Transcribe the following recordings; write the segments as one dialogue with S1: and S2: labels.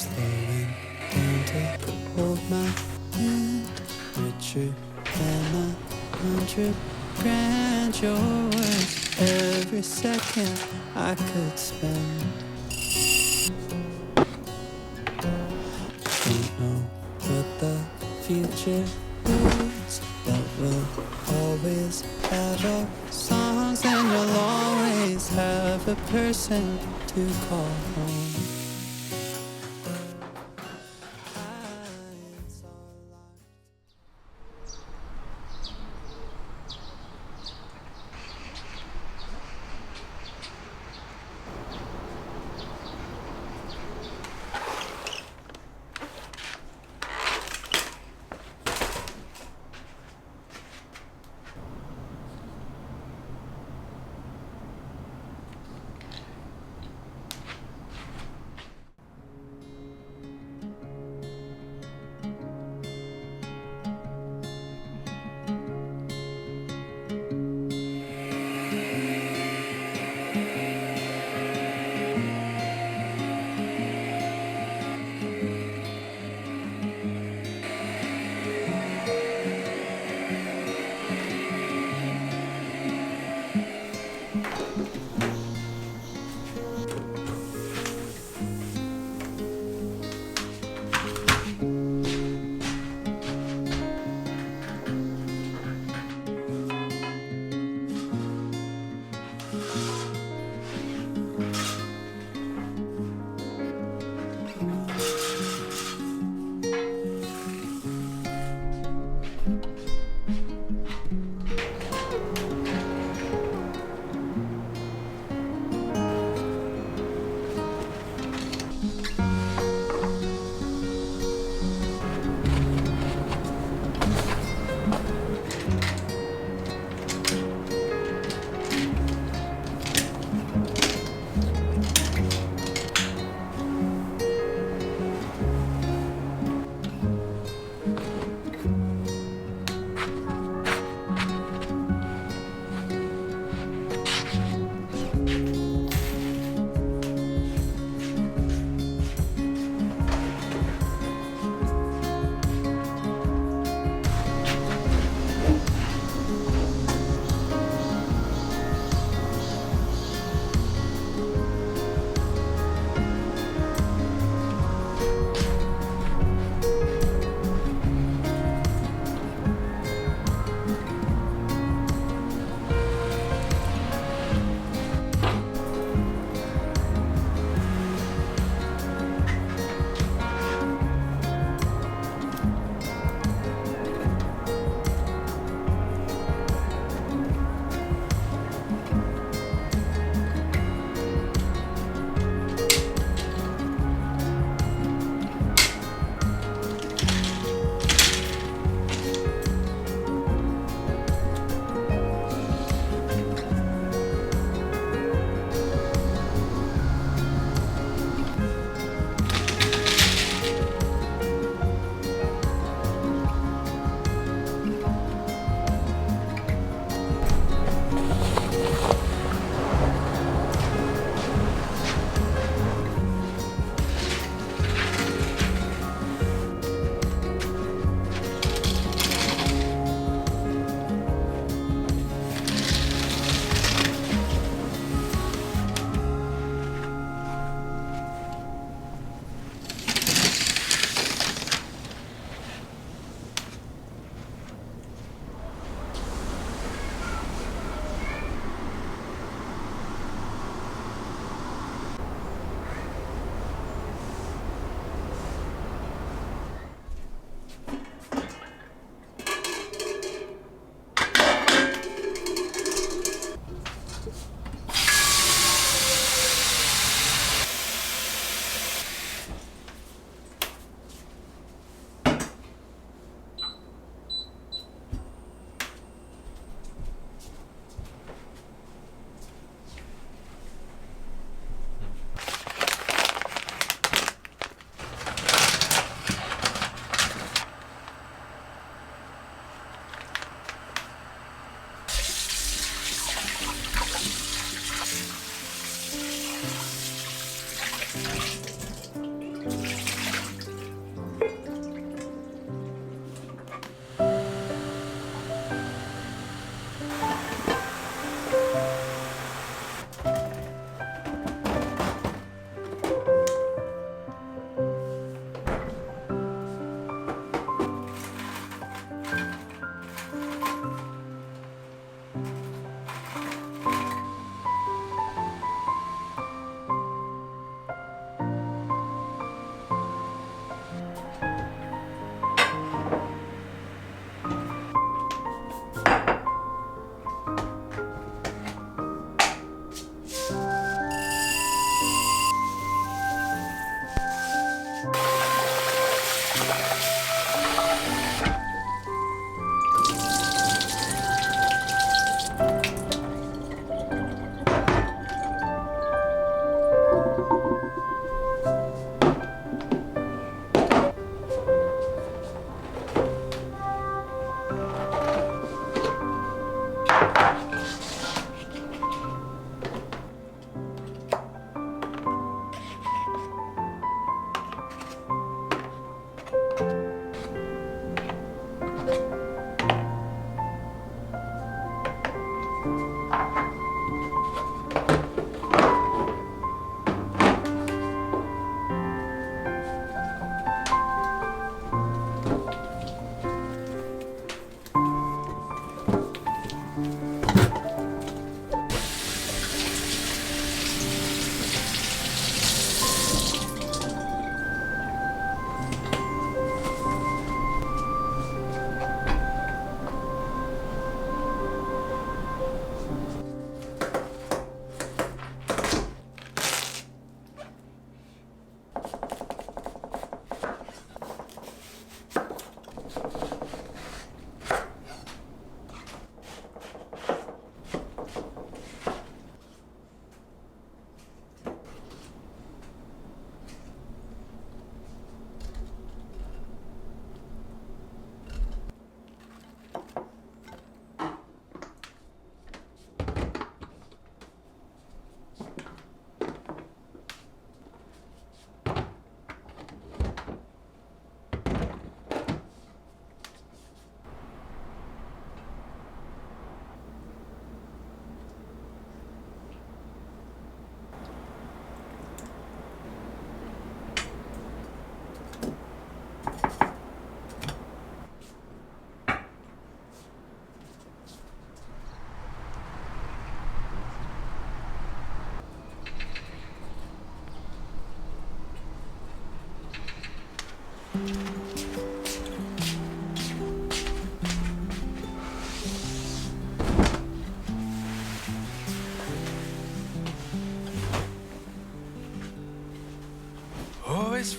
S1: slowing down to hold my hand. Richer than a hundred grand. Your words every second I could spend. Don't know what the future holds, but we'll always have our songs, and you'll always have a person to call home.
S2: Bye.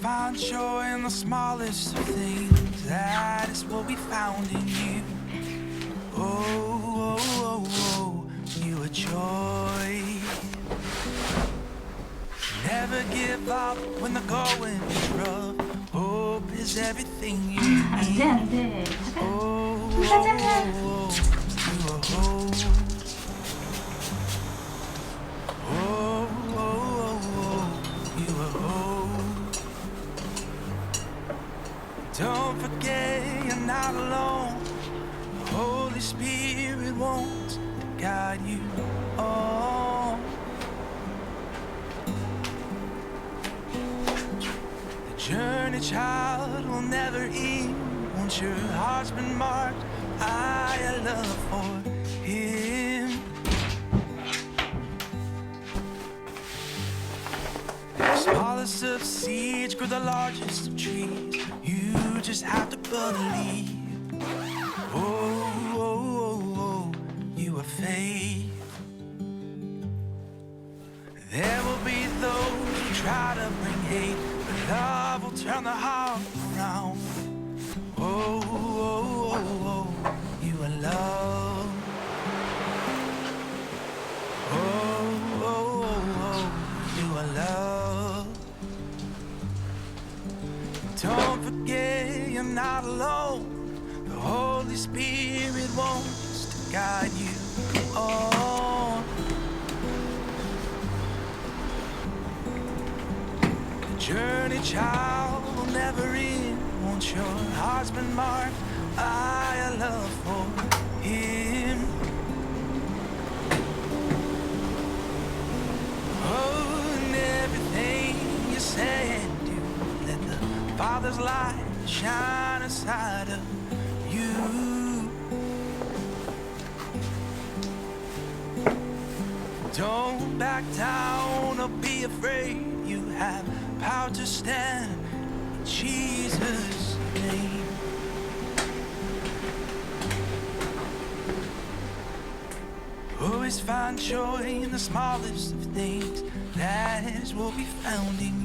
S2: find joy in the smallest of things. That is what we found in you. Oh, oh, oh, oh, you are joy. Never give up when the going is rough. Hope is everything you
S3: 안
S2: need.
S3: 돼, 안 돼. 잠깐.
S2: Oh, oh, oh, you are hope. Oh, oh, oh, oh, you are hope. Don't forget you're not alone. The Holy Spirit wants to guide you on. The journey, child, will never end. Once your heart's been marked by a love for Him. The Smallest of seeds grow the largest of trees. You just have to believe. Oh, oh, oh, oh, you have faith. There will be those who try to bring hate, but love will turn the heart around. Oh, oh, oh, oh, you are loved. Not alone. The Holy Spirit wants to guide you on. The journey, child, will never end. Once your heart's been marked a love for Him. Oh, and everything you say and do, let the Father's light shine inside of you. Don't back down or be afraid. You have power to stand in Jesus' name. Always find joy in the smallest of things. That is what we found in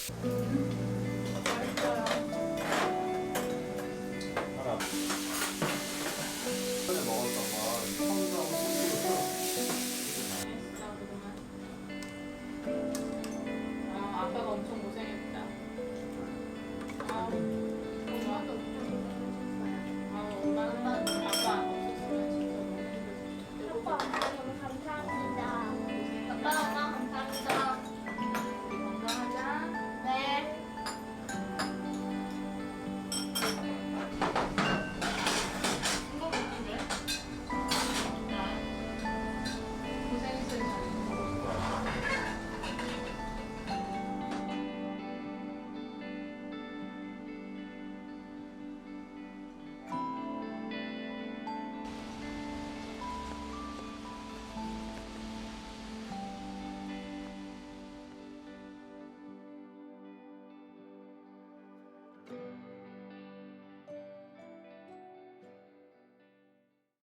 S2: Thank you.